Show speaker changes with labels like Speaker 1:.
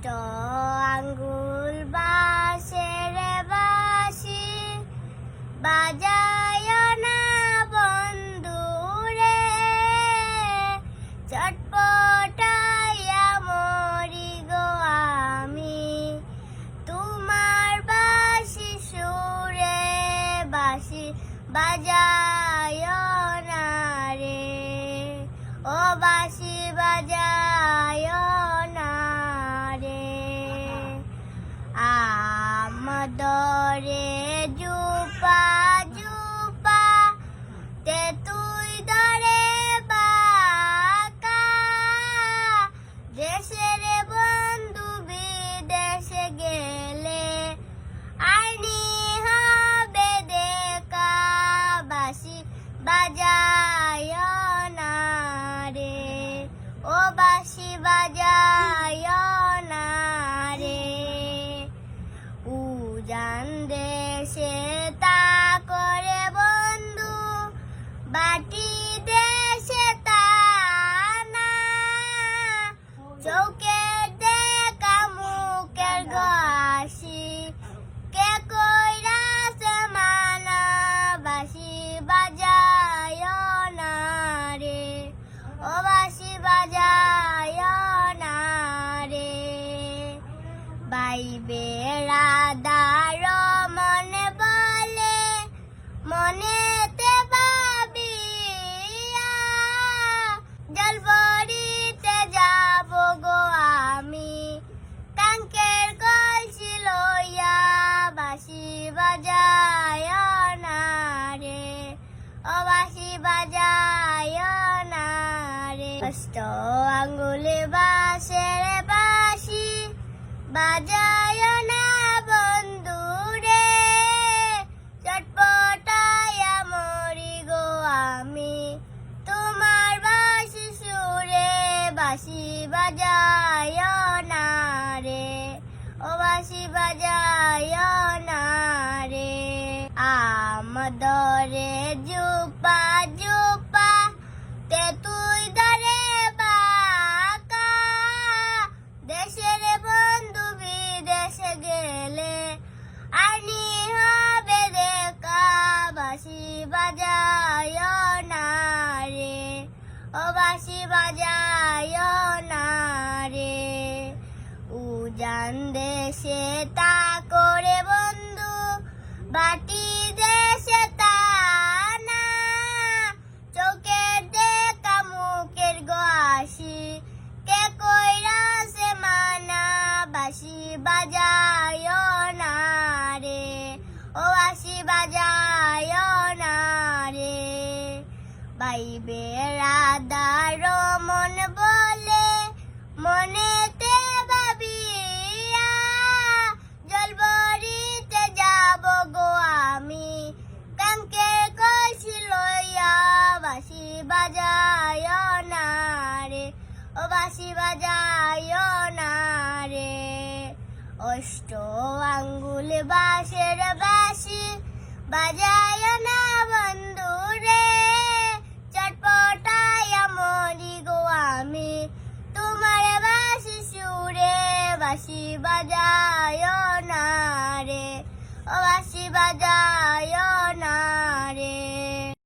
Speaker 1: অষ্ট আঙ্গুল বাসের বাসি, বাজায় না বন্ধু রে। চটপটাইয়া মরি গো আমি, তোমার বাসি সুরে বাসি, বাজায় না রে। ও বাসি Joking. বাজায় না রে। ও বাসি বাজায় না রে। অষ্ট আঙ্গুলে বাসের বাসি বাজায় না বন্ধু রে। চটপটায়া মরি গো আমি তোমার বাসি সুরে। বাসি বাজায় না রে। ও বাসি বাজায় না আমদরে জুপা জুপা, তে তুই দরে বাকা। দেশের বন্ধু বিদেশে গেলে আনি হবে দেখা বাসি বাজায় না রে। ও বাসি বাজায় না রে। উজান দেশে বাইবে রাধার মন বলে, মনেতে ভাবিয়া জলবরিতে যাব গো আমি। কাঙ্কের কলসি লইয়া বাসি বাজায় না রে, ও বাসি বাজায় না রে। অষ্ট আঙ্গুল বাসের বাসি বাজায় না বন্ধু রে। বাজায় না রে। ও বাসি বাজায়